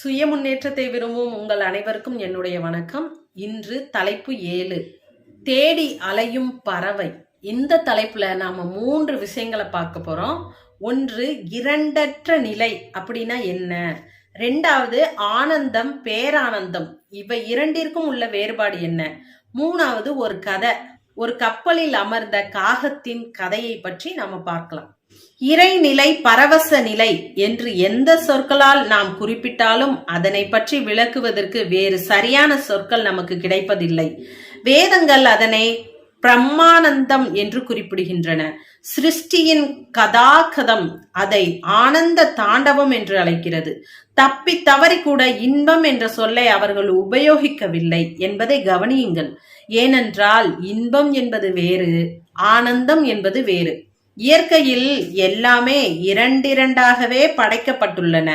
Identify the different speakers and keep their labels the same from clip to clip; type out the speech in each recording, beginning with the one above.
Speaker 1: சுய முன்னேற்றத்தை விரும்பும் உங்கள் அனைவருக்கும் என்னுடைய வணக்கம். இன்று தலைப்பு ஏழு. தேடி அலையும் பறவை. இந்த தலைப்புல நாம மூன்று விஷயங்களை பார்க்க போறோம். ஒன்று இரண்டற்ற நிலை அப்படின்னா என்ன? ரெண்டாவது ஆனந்தம் பேரானந்தம். இவை இரண்டிற்கும் உள்ள வேறுபாடு என்ன? மூணாவது ஒரு கதை. ஒரு கப்பலில் அமர்ந்த காகத்தின் கதையை பற்றி நாம பார்க்கலாம். இறைநிலை பரவச நிலை என்று எந்த சொற்களால் நாம் குறிப்பிட்டாலும் அதனை பற்றி விளக்குவதற்கு வேறு சரியான சொற்கள் நமக்கு கிடைப்பதில்லை. வேதங்கள் அதனை பிரம்மானந்தம் என்று குறிப்பிடுகின்றன. சிருஷ்டியின் கதாகதம் அதை ஆனந்த தாண்டவம் என்று அழைக்கிறது. தப்பி தவறி கூட இன்பம் என்ற சொல்லை அவர்கள் உபயோகிக்கவில்லை என்பதை கவனியுங்கள். ஏனென்றால் இன்பம் என்பது வேறு ஆனந்தம் என்பது வேறு. இயற்கையில் எல்லாமே இரண்டிரண்டாகவே படைக்கப்பட்டுள்ளன.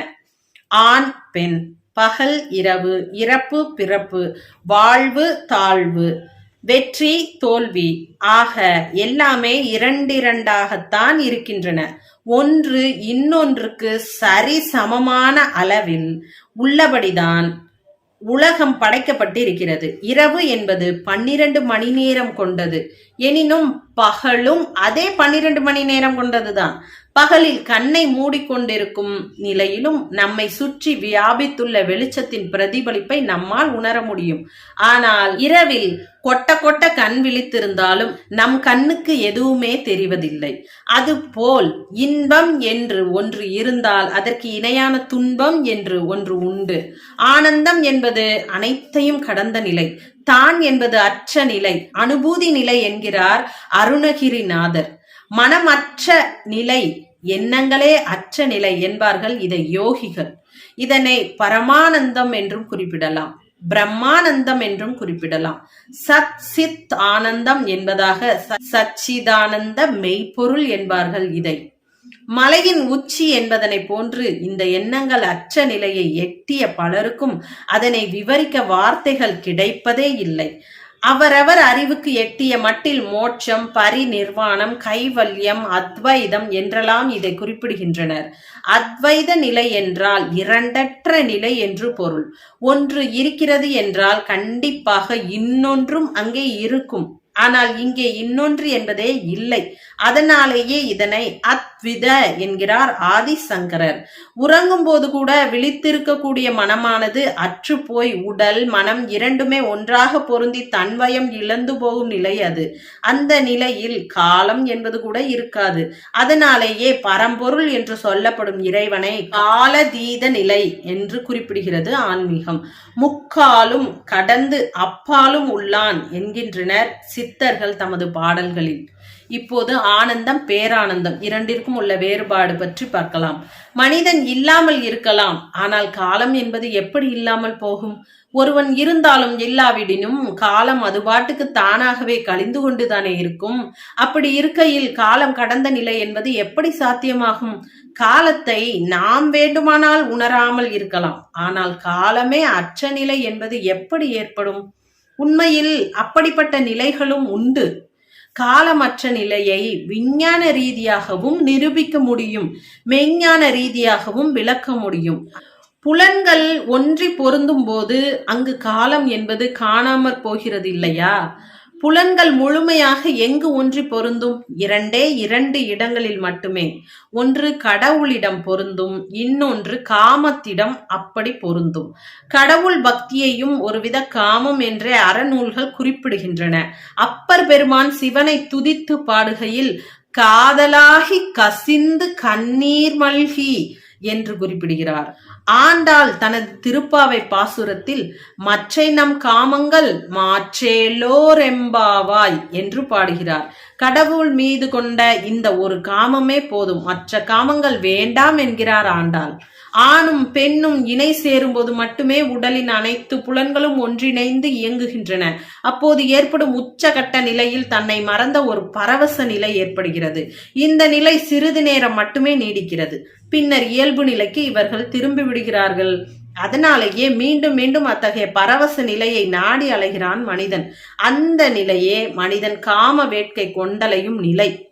Speaker 1: ஆண் பெண் பகல் இரவு இறப்பு பிறப்பு வாழ்வு தாழ்வு வெற்றி தோல்வி ஆக எல்லாமே இரண்டிரண்டாகத்தான் இருக்கின்றன. ஒன்று இன்னொன்றுக்கு சரி சமமான அளவில் உள்ளபடிதான் உலகம் படைக்கப்பட்டிருக்கிறது. இரவு என்பது பன்னிரண்டு மணி நேரம் கொண்டது. எனினும் பகலும் அதே பன்னிரண்டு மணி நேரம் கொண்டதுதான். பகலில் கண்ணை மூடிக்கொண்டிருக்கும் நிலையிலும் நம்மை சுற்றி வியாபித்துள்ள வெளிச்சத்தின் பிரதிபலிப்பை நம்மால் உணர முடியும். ஆனால் இரவில் கொட்ட கொட்ட கண் விழித்திருந்தாலும் நம் கண்ணுக்கு எதுவுமே தெரிவதில்லை. அதுபோல் இன்பம் என்று ஒன்று இருந்தால் அதற்கு இணையான துன்பம் என்று ஒன்று உண்டு. ஆனந்தம் என்பது அனைத்தையும் கடந்த நிலை. தான் என்பது அற்ற நிலை. அனுபூதி நிலை என்கிறார் அருணகிரிநாதர். மனமற்ற நிலை எண்ணங்களே அற்ற நிலை என்பார்கள் இதை யோகிகள். இதனை பரமானந்தம் என்றும் குறிப்பிடலாம் பிரம்மானந்தம் என்றும் குறிப்பிடலாம். சத் சித் ஆனந்தம் என்பதாக சச்சிதானந்த மெய்ப்பொருள் என்பார்கள் இதை. மலையின் உச்சி என்பதனை போன்று இந்த எண்ணங்கள் அற்ற நிலையை எட்டிய பலருக்கும் அதனை விவரிக்க வார்த்தைகள் கிடைப்பதே இல்லை. அவரவர் அறிவுக்கு எட்டிய மட்டில் மோட்சம் பரிநிர்வாணம் கைவல்யம் அத்வைதம் என்றெல்லாம் இதை குறிப்பிடுகின்றனர். அத்வைத நிலை என்றால் இரண்டற்ற நிலை என்று பொருள். ஒன்று இருக்கிறது என்றால் கண்டிப்பாக இன்னொன்றும் அங்கே இருக்கும். ஆனால் இங்கே இன்னொன்று என்பதே இல்லை. அதனாலேயே இதனை அத்வித என்கிறார் ஆதிசங்கரர். உறங்கும் போது கூட விழித்திருக்கக்கூடிய மனமானது அற்று போய் உடல் மனம் இரண்டுமே ஒன்றாக பொருந்தி தன்வயம் இழந்து போகும் நிலை அது. அந்த நிலையில் காலம் என்பது கூட இருக்காது. அதனாலேயே பரம்பொருள் என்று சொல்லப்படும் இறைவனை காலதீத நிலை என்று குறிப்பிடுகிறது ஆன்மீகம். முக்காலும் கடந்து அப்பாலும் உள்ளான் என்கின்றனர் சித்தர்கள் தமது பாடல்களில். இப்போது ஆனந்தம் பேரானந்தம் இரண்டிற்கும் உள்ள வேறுபாடு பற்றி பார்க்கலாம். மனிதன் இல்லாமல் இருக்கலாம். ஆனால் காலம் என்பது எப்படி இல்லாமல் போகும்? ஒருவன் இருந்தாலும் இல்லாவிடினும் காலம் அது பாட்டுக்கு தானாகவே கழிந்து கொண்டுதானே இருக்கும். அப்படி இருக்கையில் காலம் கடந்த நிலை என்பது எப்படி சாத்தியமாகும்? காலத்தை நாம் வேண்டுமானால் உணராமல் இருக்கலாம். ஆனால் காலமே அற்ற நிலை என்பது எப்படி ஏற்படும்? உண்மையில் அப்படிப்பட்ட நிலைகளும் உண்டு. காலமற்ற நிலையை விஞ்ஞான ரீதியாகவும் நிரூபிக்க முடியும் மெய்ஞான ரீதியாகவும் விளக்க முடியும். புலன்கள் ஒன்றி பொருந்தும் போது அங்கு காலம் என்பது காணாமற் போகிறது இல்லையா புலன்கள் முழுமையாக எங்கு ஒன்றி பொருந்தும்? இரண்டே இரண்டு இடங்களில் மட்டுமே. ஒன்று கடவுளிடம் பொருந்தும் இன்னொன்று காமத்திடம் அப்படி பொருந்தும். கடவுள் பக்தியையும் ஒருவித காமம் என்றே அறநூல்கள் குறிப்பிடுகின்றன. அப்பர் பெருமான் சிவனை துதித்து பாடுகையில் காதலாகி கசிந்து கண்ணீர் மல்கி என்று குறிப்பிடுகிறார். ஆண்டாள் தனது திருப்பாவை பாசுரத்தில் மற்றை நம் காமங்கள் மாற்றேலோரெம்பாவாய் என்று பாடுகிறார். கடவுள் மீது கொண்ட இந்த ஒரு காமமே போதும். மற்ற காமங்கள் வேண்டாம் என்கிறார் ஆண்டாள். ஆணும் பெண்ணும் இணை சேரும்போது மட்டுமே உடலின் அனைத்து புலன்களும் ஒன்றிணைந்து இயங்குகின்றன. அப்போது ஏற்படும் உச்சகட்ட நிலையில் தன்னை மறந்த ஒரு பரவச நிலை ஏற்படுகிறது. இந்த நிலை சிறிது நேரம் மட்டுமே நீடிக்கிறது. பின்னர் இயல்பு நிலைக்கு இவர்கள் திரும்பி விடுகிறார்கள். அதனாலேயே மீண்டும் மீண்டும் அத்தகைய பரவச நிலையை நாடி அலைகிறான் மனிதன். அந்த நிலையே மனிதன் காம வேட்கை கொண்டலையும் நிலை.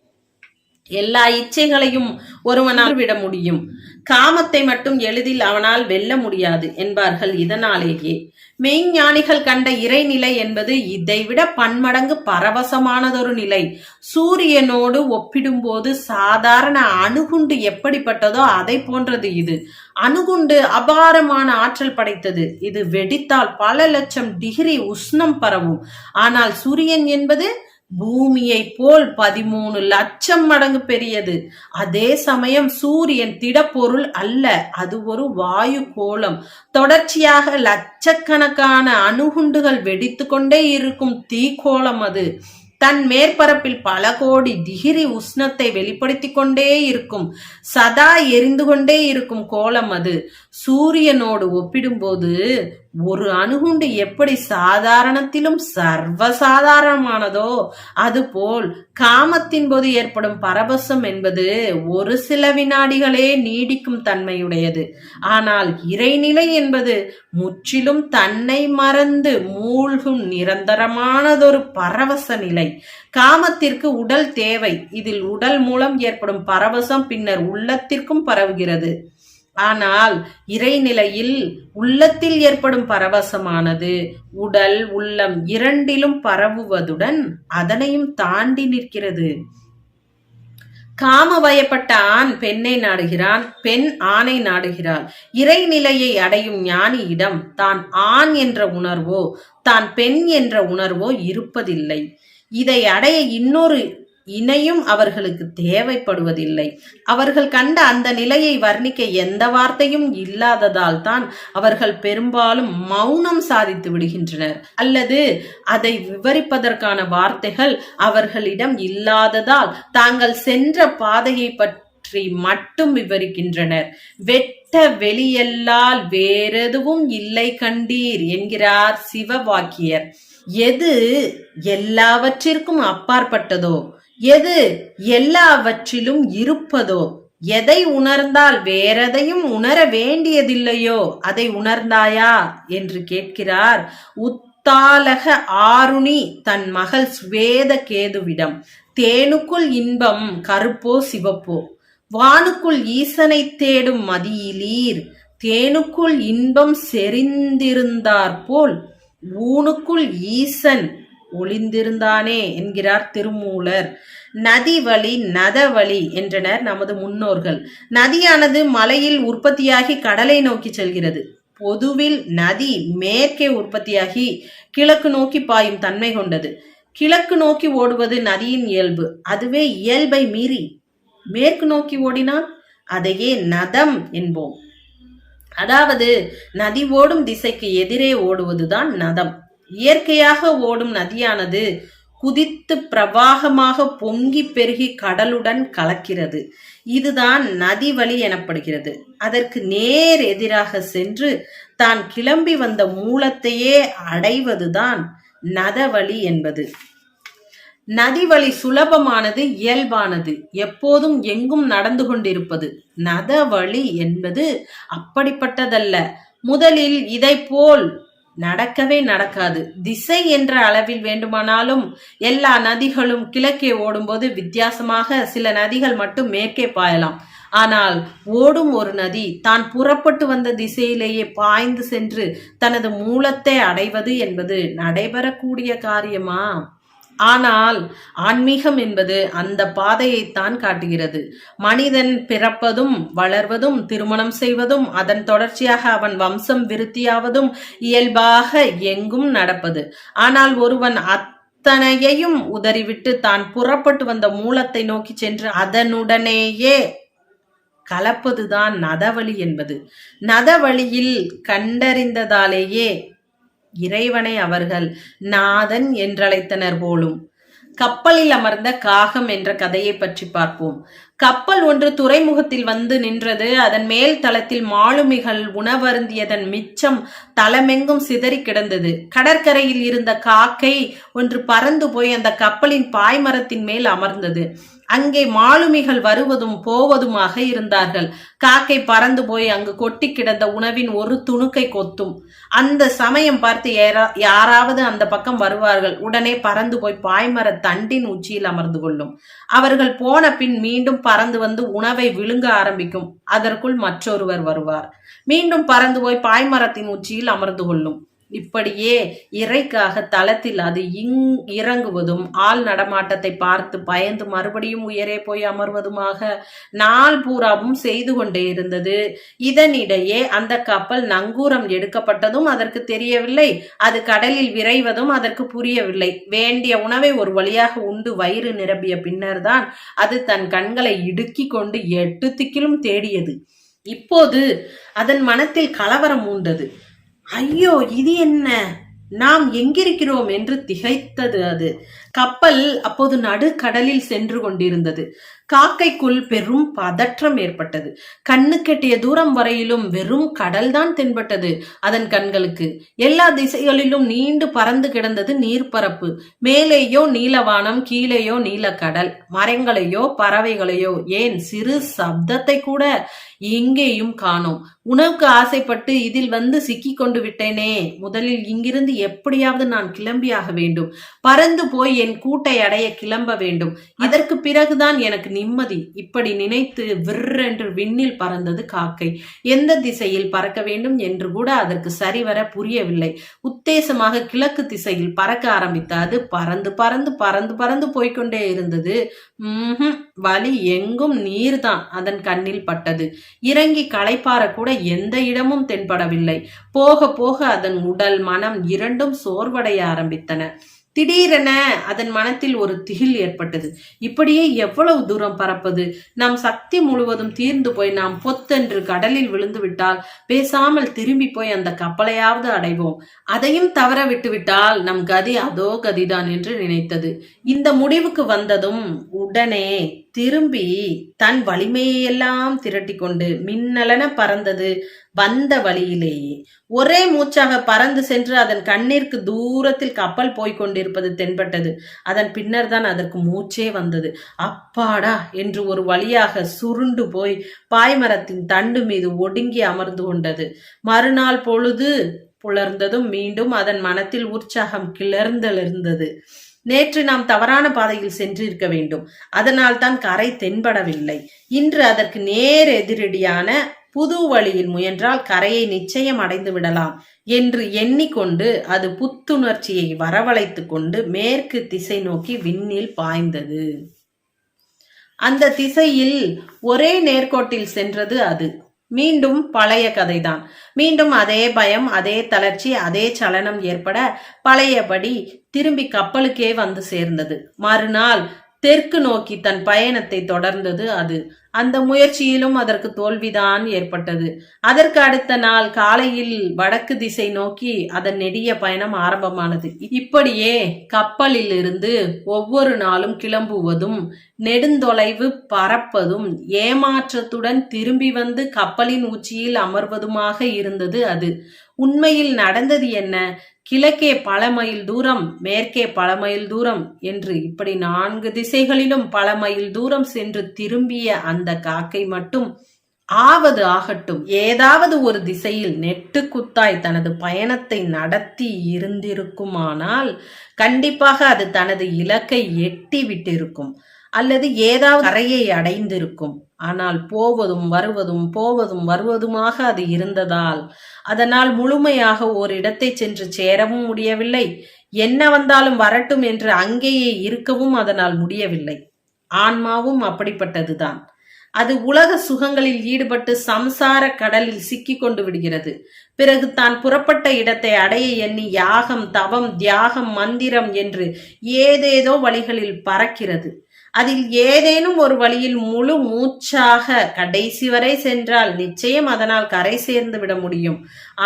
Speaker 1: எல்லா இச்சைகளையும் ஒருவனால் விட முடியும். காமத்தை மட்டும் எளிதில் அவனால் வெல்ல முடியாது என்பார்கள் இதனாலேயே. மெய்ஞானிகள் கண்ட இறைநிலை என்பது இதைவிட பன்மடங்கு பரவசமானதொரு நிலை. சூரியனோடு ஒப்பிடும்போது சாதாரண அணுகுண்டு எப்படிப்பட்டதோ அதை போன்றது இது. அணுகுண்டு அபாரமான ஆற்றல் படைத்தது. இது வெடித்தால் பல லட்சம் டிகிரி உஷ்ணம் பரவும். ஆனால் சூரியன் என்பது பூமியை போல் பதிமூணு லட்சம் மடங்கு பெரியது. அதே சமயம் சூரியன் திடப்பொருள் அல்ல அது ஒரு வாயு கோலம். தொடர்ச்சியாக லட்சக்கணக்கான அணுகுண்டுகள் வெடித்து கொண்டே இருக்கும் தீக்கோளம் அது. தன் மேற்பரப்பில் பல கோடி டிகிரி உஷ்ணத்தை வெளிப்படுத்திக் கொண்டே இருக்கும் சதா எரிந்து கொண்டே இருக்கும் கோலம் அது. சூரியனோடு ஒப்பிடும்போது ஒரு அணுகுண்டு எப்படி சாதாரணத்திலும் சர்வசாதாரணமானதோ அதுபோல் காமத்தின் போது ஏற்படும் பரவசம் என்பது ஒரு சில வினாடிகளே நீடிக்கும் தன்மையுடையது. ஆனால் இறைநிலை என்பது முற்றிலும் தன்னை மறந்து மூழ்கும் நிரந்தரமானதொரு பரவச நிலை. காமத்திற்கு உடல் தேவை. இதில் உடல் மூலம் ஏற்படும் பரவசம் பின்னர் உள்ளத்திற்கும் பரவுகிறது. ஆனால் இறைநிலையில் உள்ளத்தில் ஏற்படும் பரவசமானது உடல் உள்ளம் இரண்டிலும் பரவுவதுடன் அதனையும் தாண்டி நிற்கிறது. காம வயப்பட்ட ஆண் பெண்ணை நாடுகிறான் பெண் ஆணை நாடுகிறாள். இறைநிலையை அடையும் ஞானியிடம் தான் ஆண் என்ற உணர்வோ தான் பெண் என்ற உணர்வோ இருப்பதில்லை. இதை அடைய இன்னொரு இணையும் அவர்களுக்கு தேவைப்படுவதில்லை. அவர்கள் கண்ட அந்த நிலையை வர்ணிக்க எந்த வார்த்தையும் இல்லாததால் தான் அவர்கள் பெரும்பாலும் மௌனம் சாதித்து விடுகின்றனர். அல்லது அதை விவரிப்பதற்கான வார்த்தைகள் அவர்களிடம் இல்லாததால் தாங்கள் சென்ற பாதையை பற்றி மட்டும் விவரிக்கின்றனர். வெட்ட வெளியல்லால் வேறெதுவும் இல்லை கண்டீர் என்கிறார் சிவவாக்கியர் எது எல்லாவற்றிற்கும் அப்பாற்பட்டதோ? எது எல்லாவற்றிலும் இருப்பதோ? எதை உணர்ந்தால் வேறெதையும் உணர வேண்டியதில்லையோ? அதை உணர்ந்தாயா? என்று கேட்கிறார் உத்தாலக ஆருணி தன் மகள் ஸ்வேத கேதுவிடம். தேனுக்குள் இன்பம் கருப்போ சிவப்போ? வானுக்குள் ஈசனை தேடும் மதியிலீர். தேனுக்குள் இன்பம் செறிந்திருந்தாற்போல் ஊனுக்குள் ஈசன் ஒளிந்திருந்தானே என்கிறார் திருமூலர். நதி வழி நதவழி என்றனர் நமது முன்னோர்கள். நதியானது மலையில் உற்பத்தியாகி கடலை நோக்கி செல்கிறது. பொதுவில் நதி மேற்கே உற்பத்தியாகி கிழக்கு நோக்கி பாயும் தன்மை கொண்டது. கிழக்கு நோக்கி ஓடுவது நதியின் இயல்பு. அதுவே இயல்பை மீறி மேற்கு நோக்கி ஓடினால் அதையே நதம் என்போம். அதாவது நதி ஓடும் திசைக்கு எதிரே ஓடுவதுதான் நதம். இயற்கையாக ஓடும் நதியானது குதித்து பிரவாகமாக பொங்கி பெருகி கடலுடன் கலக்கிறது. இதுதான் நதி வழி எனப்படுகிறது. அதற்கு நேர் எதிராக சென்று தான் கிளம்பி வந்த மூலத்தையே அடைவதுதான் நதவழி என்பது. நதி வழி சுலபமானது இயல்பானது. எப்போதும் எங்கும் நடந்து கொண்டிருப்பது. நதவழி என்பது அப்படிப்பட்டதல்ல. முதலில் இதை போல் நடக்கவே நடக்காது. திசை என்ற அளவில் வேண்டுமானாலும் எல்லா நதிகளும் கிழக்கே ஓடும்போது வித்தியாசமாக சில நதிகள் மட்டும் மேற்கே பாயலாம். ஆனால் ஓடும் ஒரு நதி தான் புறப்பட்டு வந்த திசையிலேயே பாய்ந்து சென்று தனது மூலத்தை அடைவது என்பது நடைபெறக்கூடிய காரியமா? ஆனால் ஆன்மீகம் என்பது அந்த பாதையைத்தான் காட்டுகிறது. மனிதன் பிறப்பதும் வளர்வதும் திருமணம் செய்வதும் அதன் தொடர்ச்சியாக அவன் வம்சம் விருத்தியாவதும் இயல்பாக எங்கும் நடப்பது. ஆனால் ஒருவன் அத்தனையையும் உதறிவிட்டு தான் புறப்பட்டு வந்த மூலத்தை நோக்கி சென்று அதனுடனேயே கலப்பதுதான் நதவழி என்பது. நதவழியில் கண்டறிந்ததாலேயே இறைவனை அவர்கள் நாதன் என்றழைத்தனர் போலும். கப்பலில் அமர்ந்த காகம் என்ற கதையை பற்றி பார்ப்போம். கப்பல் ஒன்று துறைமுகத்தில் வந்து நின்றது. அதன் மேல் தளத்தில் மாலுமிகள் உணவருந்தியதன் மிச்சம் தளமெங்கும் சிதறி கிடந்தது. கடற்கரையில் இருந்த காக்கை ஒன்று பறந்து போய் அந்த கப்பலின் பாய்மரத்தின் மேல் அமர்ந்தது. அங்கே மாலுமிகள் வருவதும் போவதுமாக இருந்தார்கள். காக்கை பறந்து போய் அங்கு கொட்டி கிடந்த உணவின் ஒரு துணுக்கை கொத்தும். அந்த சமயம் பார்த்து யாராவது அந்த பக்கம் வருவார்கள். உடனே பறந்து போய் பாய்மர தண்டின் உச்சியில் அமர்ந்து கொள்ளும். அவர்கள் போன பின் மீண்டும் பறந்து வந்து உணவை விழுங்க ஆரம்பிக்கும். அதற்குள் மற்றொருவர் வருவார். மீண்டும் பறந்து போய் பாய்மரத்தின் உச்சியில் அமர்ந்து கொள்ளும். இப்படியே இறைக்காக தளத்தில் அது இங் இறங்குவதும் ஆள் நடமாட்டத்தை பார்த்து பயந்து மறுபடியும் உயரே போய் அமர்வதுமாக நாள் பூராவும் செய்து கொண்டே இருந்தது. இதனிடையே அந்த கப்பல் நங்கூரம் எடுக்கப்பட்டதும் அதற்கு தெரியவில்லை. அது கடலில் விரைவதும் அதற்கு புரியவில்லை. வேண்டிய உணவை ஒரு வழியாக உண்டு வயிறு நிரம்பிய பின்னர்தான் அது தன் கண்களை இடுக்கிக் கொண்டு எட்டு திக்கிலும் தேடியது. இப்போது அதன் மனத்தில் கலவரம் உண்டது ஐயோ இது என்ன? நாம் எங்கிருக்கிறோம் என்று திகைத்தது அது. கப்பல் அப்போது நடுக்கடலில் சென்று கொண்டிருந்தது. காக்கைக்குள் பெரும் பதற்றம் ஏற்பட்டது. கண்ணு கெட்டிய தூரம் வரையிலும் வெறும் கடல்தான் தென்பட்டது அதன் கண்களுக்கு. எல்லா திசைகளிலும் நீண்டு பறந்து கிடந்தது நீர்ப்பரப்பு. மேலேயோ நீலவானம் கீழேயோ நீலக்கடல். மரங்களையோ பறவைகளையோ ஏன் சிறு சப்தத்தை கூட எங்கேயும் காணோம். உணவுக்கு ஆசைப்பட்டு இதில் வந்து சிக்கிக் கொண்டு விட்டேனே. முதலில் இங்கிருந்து எப்படியாவது நான் கிளம்பியாக வேண்டும். பறந்து போய் என் கூட்டை அடைய கிளம்ப வேண்டும். இதற்கு பிறகுதான் எனக்கு நிம்மதி. இப்படி நினைத்து விற்றென்று விண்ணில் பறந்தது காக்கை. எந்த திசையில் பறக்க வேண்டும் என்று கூட அதற்கு சரிவர புரியவில்லை. உத்தேசமாக கிழக்கு திசையில் பறக்க ஆரம்பித்த அது பறந்து பறந்து பறந்து பறந்து போய்க்கொண்டே இருந்தது. வலி எங்கும் நீர்தான் அதன் கண்ணில் பட்டது. இறங்கி களைப்பாற கூட எந்த இடமும் தென்படவில்லை. போக போக அதன் உடல் மனம் இரண்டும் சோர்வடைய ஆரம்பித்தன. திடீரென அதன் மனத்தில் ஒரு திகில் ஏற்பட்டது. இப்படியே எவ்வளவு தூரம் பறப்பது நம் சக்தி முழுவதும் தீர்ந்து போய் நாம் பொத்தென்று கடலில் விழுந்து விட்டால் பேசாமல் திரும்பி போய் அந்த கப்பலையாவது அடைவோம். அதையும் தவற விட்டுவிட்டால் நம் கதி அதோ கதிதான் என்று நினைத்தது. இந்த முடிவுக்கு வந்ததும் உடனே திரும்பி தன் வலிமையெல்லாம் திரட்டி கொண்டு மின்னலன பறந்தது வந்த வழியிலேயே. ஒரே மூச்சாக பறந்து சென்று அதன் கண்ணிற்கு தூரத்தில் கப்பல் போய்க் கொண்டிருப்பது தென்பட்டது. அதன் பின்னர் தான் அதற்கு மூச்சே வந்தது. அப்பாடா! என்று ஒரு வழியாக சுருண்டு போய் பாய்மரத்தின் தண்டு மீது ஒடுங்கி அமர்ந்து கொண்டது. மறுநாள் பொழுது புலர்ந்ததும் மீண்டும் அதன் மனத்தில் உற்சாகம் கிளர்ந்தெழுந்தது. நேற்று நாம் தவறான பாதையில் சென்றிருக்க வேண்டும். அதனால் தான் கரை தென்படவில்லை. இன்று அதற்கு நேர் எதிரடியான புது வழியில் முயன்றால் கரையை நிச்சயம் அடைந்து விடலாம் என்று எண்ணிக்கொண்டு அது புத்துணர்ச்சியை வரவழைத்துக் கொண்டு மேற்கு திசை நோக்கி விண்ணில் பாய்ந்தது. அந்த திசையில் ஒரே நேர்கோட்டில் சென்றது அது. மீண்டும் பழைய கதைதான். மீண்டும் அதே பயம் அதே தளர்ச்சி அதே சலனம் ஏற்பட பழையபடி திரும்பி கப்பலுக்கே வந்து சேர்ந்தது. மறுநாள் தெற்கு நோக்கி தன் பயணத்தை தொடர்ந்தது அது. அந்த முயற்சியிலும் அதற்கு தோல்விதான் ஏற்பட்டது. அதற்கு அடுத்த நாள் காலையில் வடக்கு திசை நோக்கி அதன் நெடிய பயணம் ஆரம்பமானது. இப்படியே கப்பலில் இருந்து ஒவ்வொரு நாளும் கிளம்புவதும் நெடுந்தொலைவு பறப்பதும் ஏமாற்றத்துடன் திரும்பி வந்து கப்பலின் உச்சியில் அமர்வதுமாக இருந்தது அது. உண்மையில் நடந்தது என்ன? கிழக்கே பல மைல் தூரம் மேற்கே பல மைல் தூரம் என்று இப்படி நான்கு திசைகளிலும் பல மைல் தூரம் சென்று திரும்பிய அந்த காக்கை மட்டும் ஆவது ஆகட்டும். ஏதாவது ஒரு திசையில் நெட்டு குத்தாய் தனது பயணத்தை நடத்தி இருந்திருக்குமானால் கண்டிப்பாக அது தனது இலக்கை எட்டி விட்டிருக்கும் அல்லது ஏதாவது கரையை அடைந்திருக்கும். ஆனால் போவதும் வருவதும் போவதும் வருவதுமாக அது இருந்ததால் அதனால் முழுமையாக ஓரிடத்தை சென்று சேரவும் முடியவில்லை. என்ன வந்தாலும் வரட்டும் என்று அங்கேயே இருக்கவும் அதனால் முடியவில்லை. ஆன்மாவும் அப்படிப்பட்டதுதான். அது உலக சுகங்களில் ஈடுபட்டு சம்சார கடலில் சிக்கி கொண்டு விடுகிறது. பிறகு தான் புறப்பட்ட இடத்தை அடைய எண்ணி யாகம் தவம் தியாகம் மந்திரம் என்று ஏதேதோ வழிகளில் பறக்கிறது. அதில் ஏதேனும் ஒரு வழியில் முழு மூச்சாக கடைசி வரை சென்றால் நிச்சயம் அதனால் கரை சேர்ந்து விட முடியும்.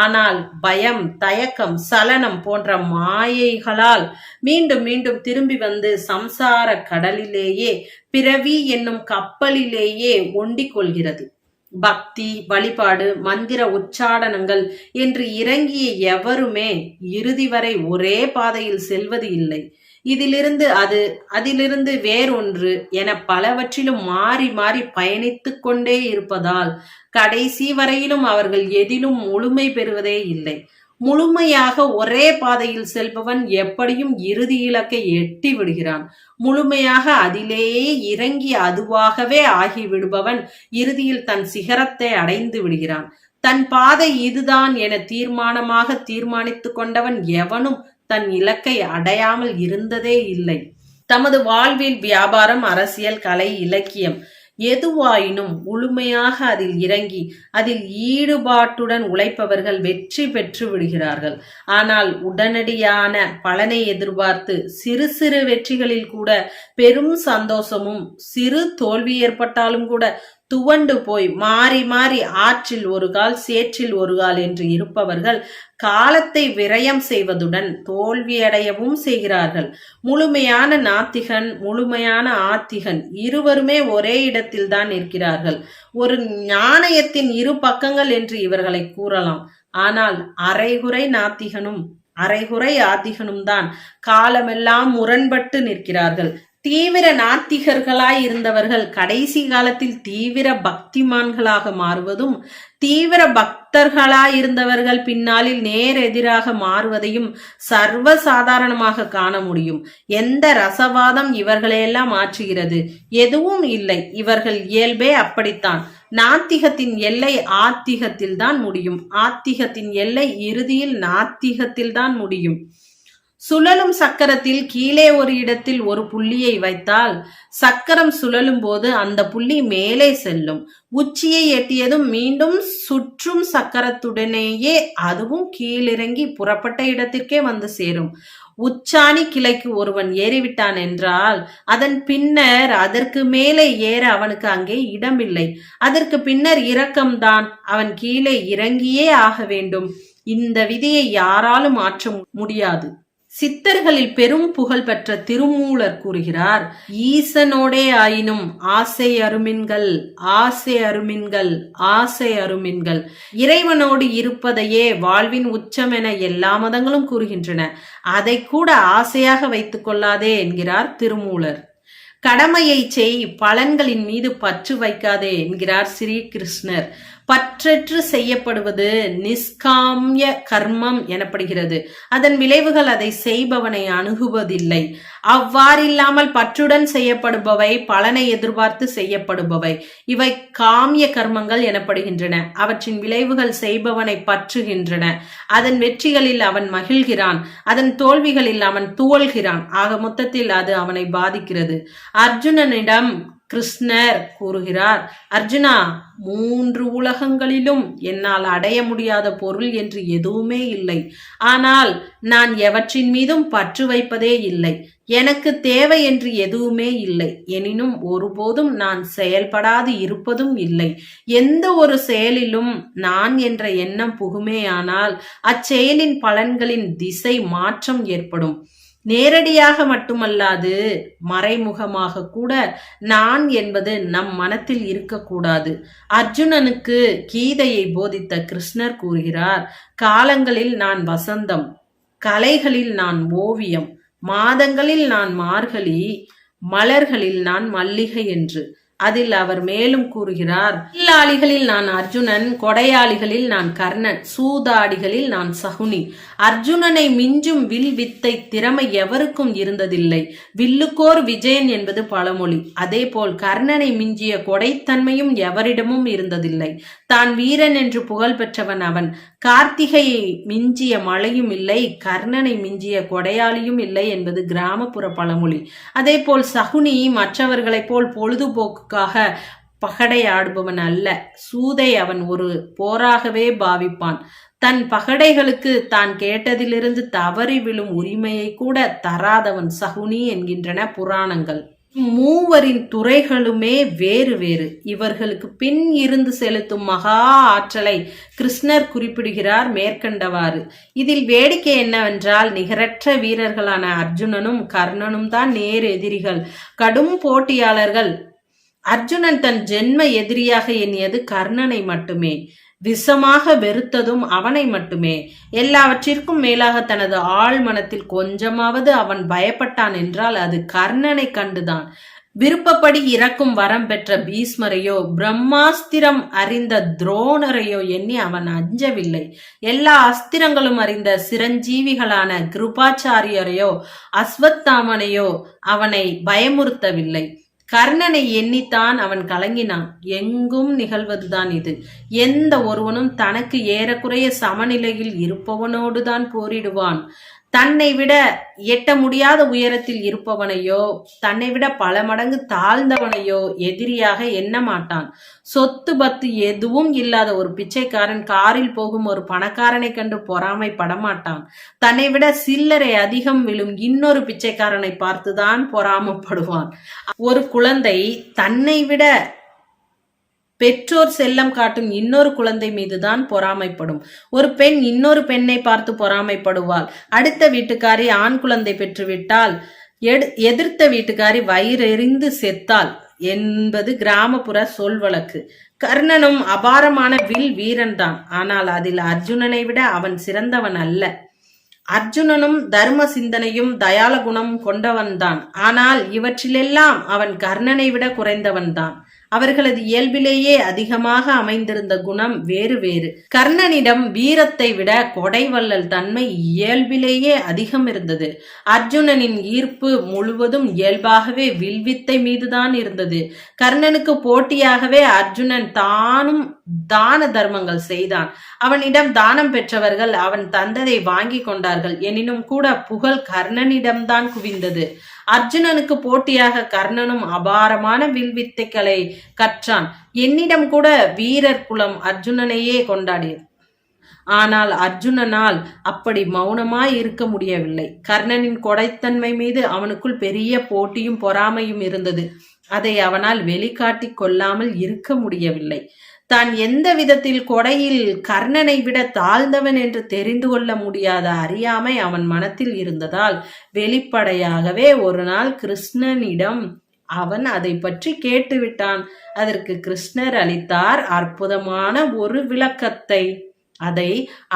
Speaker 1: ஆனால் பயம் தயக்கம் சலனம் போன்ற மாயைகளால் மீண்டும் மீண்டும் திரும்பி வந்து சம்சார கடலிலேயே பிறவி என்னும் கப்பலிலேயே ஒண்டிக் கொள்கிறது. பக்தி வழிபாடு மந்திர உச்சாடனங்கள் என்று இறங்கிய எவருமே இறுதி வரை ஒரே பாதையில் செல்வது இல்லை. இதிலிருந்து அது அதிலிருந்து வேறொன்று என பலவற்றிலும் மாறி மாறி பயணித்துக் கொண்டே இருப்பதால் கடைசி வரையிலும் அவர்கள் எதிலும் முழுமை பெறுவதே இல்லை. முழுமையாக ஒரே பாதையில் செல்பவன் எப்படியும் இறுதி இலக்கை எட்டி விடுகிறான். முழுமையாக அதிலேயே இறங்கி அதுவாகவே ஆகி விடுபவன் இறுதியில் தன் சிகரத்தை அடைந்து விடுகிறான். தன் பாதை இதுதான் என தீர்மானமாக தீர்மானித்துக் கொண்டவன் எவனும் தன் இலக்கை அடையாமல் இருந்ததே இல்லை. தமது வாழ்வில் வியாபாரம் அரசியல் கலை இலக்கியம் எதுவாயினும் முழுமையாக அதில் இறங்கி அதில் ஈடுபாட்டுடன் உழைப்பவர்கள் வெற்றி பெற்று விடுகிறார்கள். ஆனால் உடனடியான பலனை எதிர்பார்த்து சிறு சிறு வெற்றிகளில் கூட பெரும் சந்தோஷமும் சிறு தோல்வி ஏற்பட்டாலும் கூட துவண்டு போய் மாறி மாறி ஆற்றில் ஒரு கால் சேற்றில் ஒரு கால் என்று இருப்பவர்கள் காலத்தை விரயம் செய்வதுடன் தோல்வியடையவும் செய்கிறார்கள். முழுமையான நாத்திகன் முழுமையான ஆத்திகன் இருவருமே ஒரே இடத்தில் தான் இருக்கிறார்கள் ஒரு நாணயத்தின் இரு பக்கங்கள் என்று இவர்களை கூறலாம். ஆனால் அரைகுறை நாத்திகனும் அரைகுறை ஆத்திகனும் தான் காலமெல்லாம் முரண்பட்டு நிற்கிறார்கள். தீவிர நாத்திகர்களாய் இருந்தவர்கள் கடைசி காலத்தில் தீவிர பக்திமான்களாக மாறுவதும் தீவிர பக்தர்களாய் இருந்தவர்கள் பின்னாளில் நேர் எதிராக மாறுவதையும் சர்வ சாதாரணமாக காண முடியும். எந்த ரசவாதம் இவர்களையெல்லாம் மாற்றுகிறது எதுவும் இல்லை. இவர்கள் இயல்பே அப்படித்தான். நாத்திகத்தின் எல்லை ஆத்திகத்தில் தான் முடியும். ஆத்திகத்தின் எல்லை இறுதியில் நாத்திகத்தில் தான் முடியும். சுழலும் சக்கரத்தில் கீழே ஒரு இடத்தில் ஒரு புள்ளியை வைத்தால் சக்கரம் சுழலும் போது அந்த புள்ளி மேலே செல்லும். உச்சியை எட்டியதும் மீண்டும் சுற்றும் சக்கரத்துடனேயே அதுவும் கீழிறங்கி புறப்பட்ட இடத்திற்கே வந்து சேரும். உச்சாணி கிளைக்கு ஒருவன் ஏறிவிட்டான் என்றால் அதன் பின்னர் அதற்கு மேலே ஏற அவனுக்கு அங்கே இடமில்லை. அதற்கு பின்னர் இரக்கம்தான் அவன் கீழே இறங்கியே ஆக வேண்டும். இந்த விதியை யாராலும் மாற்ற முடியாது. சித்தர்களில் பெரும் புகழ் பெற்ற திருமூலர் கூறுகிறார் ஈசனோடே ஆயினும் ஆசை அருமின்கள் ஆசை அருமின்கள் ஆசை அருமின்கள். இறைவனோடு இருப்பதையே வாழ்வின் உச்சம் என எல்லா மதங்களும் கூறுகின்றன. அதை கூட ஆசையாக வைத்துக் கொள்ளாதே என்கிறார் திருமூலர். கடமையை செய் பலன்களின் மீது பற்று வைக்காதே என்கிறார் ஸ்ரீ கிருஷ்ணர் பற்றற்று செய்யப்படுவது நிஷ்காமிய கர்மம் எனப்படுகிறது. அதன் விளைவுகள் அதை செய்பவனை அணுகுவதில்லை. அவ்வாறில்லாமல் பற்றுடன் செய்யப்படுபவை பலனை எதிர்பார்த்து செய்யப்படுபவை. இவை காமிய கர்மங்கள் எனப்படுகின்றன. அவற்றின் விளைவுகள் செய்பவனை பற்றுகின்றன. அதன் வெற்றிகளில் அவன் மகிழ்கிறான். அதன் தோல்விகளில் அவன் துவல்கிறான் ஆக மொத்தத்தில் அது அவனை பாதிக்கிறது. அர்ஜுனனிடம் கிருஷ்ணர் கூறுகிறார் அர்ஜுனா மூன்று உலகங்களிலும் என்னால் அடைய முடியாத பொருள் என்று எதுவுமே இல்லை. ஆனால் நான் எவற்றின் மீதும் பற்று வைப்பதே இல்லை. எனக்கு தேவை என்று எதுவுமே இல்லை. எனினும் ஒருபோதும் நான் செயல்படாது இருப்பதும் இல்லை. எந்த ஒரு செயலிலும் நான் என்ற எண்ணம் புகுமேயானால் அச்செயலின் பலன்களின் திசை மாற்றம் ஏற்படும். நேரடியாக மட்டுமல்லாது மறைமுகமாக கூட நான் என்பது நம் மனத்தில் இருக்கக்கூடாது. அர்ஜுனனுக்கு கீதையை போதித்த கிருஷ்ணர் கூறுகிறார் காலங்களில் நான் வசந்தம் கலைகளில் நான் ஓவியம் மாதங்களில் நான் மார்கழி மலர்களில் நான் மல்லிகை என்று. அதில் அவர் மேலும் கூறுகிறார் வில்லாளிகளில் நான் அர்ஜுனன் கொடையாளிகளில் நான் கர்ணன் சூதாடிகளில் நான் சகுனி. அர்ஜுனனை மிஞ்சும் வில் வித்தை திறமை எவருக்கும் இருந்ததில்லை. வில்லுக்கோர் விஜயன் என்பது பழமொழி. அதேபோல் கர்ணனை மிஞ்சிய கொடைத்தன்மையும் எவரிடமும் இருந்ததில்லை. தான் வீரன் என்று புகழ் பெற்றவன் அவன். கார்த்திகையை மிஞ்சிய மழையும் இல்லை கர்ணனை மிஞ்சிய கொடையாளியும் இல்லை என்பது கிராமப்புற பழமொழி. அதேபோல் சகுனி மற்றவர்களைப் போல் பொழுதுபோக்கு பொழுதுபோக்குக்காக பகடையாடுபவன் அல்ல. சூதை அவன் ஒரு போராகவே பாவிப்பான். தன் பகடைகளுக்கு தான் கேட்டதிலிருந்து தவறி விழும் உரிமையை கூட தராதவன் சகுனி என்கின்றன புராணங்கள். மூவரின் துறைகளுமே வேறு வேறு. இவர்களுக்கு பின் இருந்து செலுத்தும் மகா ஆற்றலை கிருஷ்ணர் குறிப்பிடுகிறார் மேற்கண்டவாறு. இதில் வேடிக்கை என்னவென்றால் நிகரற்ற வீரர்களான அர்ஜுனனும் கர்ணனும் தான் நேர் எதிரிகள். கடும் போட்டியாளர்கள் அர்ஜுனன் தன் ஜென்ம எதிரியாக எண்ணியது கர்ணனை மட்டுமே. விஷமாக வெறுத்ததும் அவனை மட்டுமே. எல்லாவற்றிற்கும் மேலாக தனது ஆள் மனத்தில் கொஞ்சமாவது அவன் பயப்பட்டான் என்றால் அது கர்ணனை கண்டுதான். விருப்பப்படி இறக்கும் வரம் பெற்ற பீஸ்மரையோ பிரம்மாஸ்திரம் அறிந்த துரோணரையோ எண்ணி அவன் அஞ்சவில்லை. எல்லா அஸ்திரங்களும் அறிந்த சிரஞ்சீவிகளான கிருபாச்சாரியரையோ அஸ்வத்தாமனையோ அவனை பயமுறுத்தவில்லை. கர்ணனை எண்ணித்தான் அவன் கலங்கினான். எங்கும் நிகழ்வதுதான் இது. எந்த ஒருவனும் தனக்கு ஏறக்குறைய சமநிலையில் இருப்பவனோடுதான் போரிடுவான். தன்னை விட எட்ட முடியாத உயரத்தில் இருப்பவனையோ தன்னை விட பல மடங்கு தாழ்ந்தவனையோ எதிரியாக எண்ண மாட்டான். சொத்து பத்து எதுவும் இல்லாத ஒரு பிச்சைக்காரன் காரில் போகும் ஒரு பணக்காரனை கண்டு பொறாமை படமாட்டான் தன்னை விட சில்லறை அதிகம் விழும் இன்னொரு பிச்சைக்காரனை பார்த்துதான் பொறாமப்படுவான். ஒரு குழந்தை தன்னை விட பெற்றோர் செல்லம் காட்டும் இன்னொரு குழந்தை மீதுதான் பொறாமைப்படும். ஒரு பெண் இன்னொரு பெண்ணை பார்த்து பொறாமைப்படுவாள். அடுத்த வீட்டுக்காரி ஆண் குழந்தை பெற்றுவிட்டால் எடு- எதிர்த்த வீட்டுக்காரி வயிறெறிந்து செத்தாள் என்பது கிராமப்புற சொல் வழக்கு. கர்ணனும் அபாரமான வில் வீரன்தான். ஆனால் அதில் அர்ஜுனனை விட அவன் சிறந்தவன் அல்ல. அர்ஜுனனும் தர்ம சிந்தனையும் தயால குணம் கொண்டவன்தான். ஆனால் இவற்றிலெல்லாம் அவன் கர்ணனை விட குறைந்தவன்தான். அவர்களது இயல்பிலேயே அதிகமாக அமைந்திருந்த குணம் வேறு வேறு. கர்ணனிடம் வீரத்தை விட கொடைவல்லல் தன்மை இயல்பிலேயே அதிகம் இருந்தது. அர்ஜுனனின் ஈர்ப்பு முழுவதும் இயல்பாகவே வில்வித்தை மீதுதான் இருந்தது. கர்ணனுக்கு போட்டியாகவே அர்ஜுனன் தானும் தான தர்மங்கள் செய்தான். அவனிடம் தானம் பெற்றவர்கள் அவன் தந்ததை வாங்கி கொண்டார்கள். எனினும் கூட புகழ் கர்ணனிடம்தான் குவிந்தது. அர்ஜுனனுக்கு போட்டியாக கர்ணனும் அபாரமான வில்வித்தைகளை கற்றான். என்னிடம் கூட வீரர் குலம் அர்ஜுனனையே கொண்டாடியது. ஆனால் அர்ஜுனனால் அப்படி மௌனமாய் இருக்க முடியவில்லை. கர்ணனின் கொடைத்தன்மை மீது அவனுக்குள் பெரிய போட்டியும் பொறாமையும் இருந்தது. அதை அவனால் வெளிக்காட்டி கொள்ளாமல் இருக்க முடியவில்லை. தான் எந்த விதத்தில் கொடையில் கர்ணனை விட தாழ்ந்தவன் என்று தெரிந்து கொள்ள முடியாத அறியாமை அவன் மனத்தில் இருந்ததால் வெளிப்படையாகவே ஒரு நாள் கிருஷ்ணனிடம் அவன் அதை பற்றி கேட்டுவிட்டான். அதற்கு கிருஷ்ணர் அளித்தார் அற்புதமான ஒரு விளக்கத்தை. அதை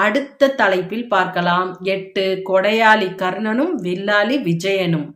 Speaker 1: அடுத்த தலைப்பில் பார்க்கலாம். எட்டு கொடையாளி கர்ணனும் வில்லாளி விஜயனும்.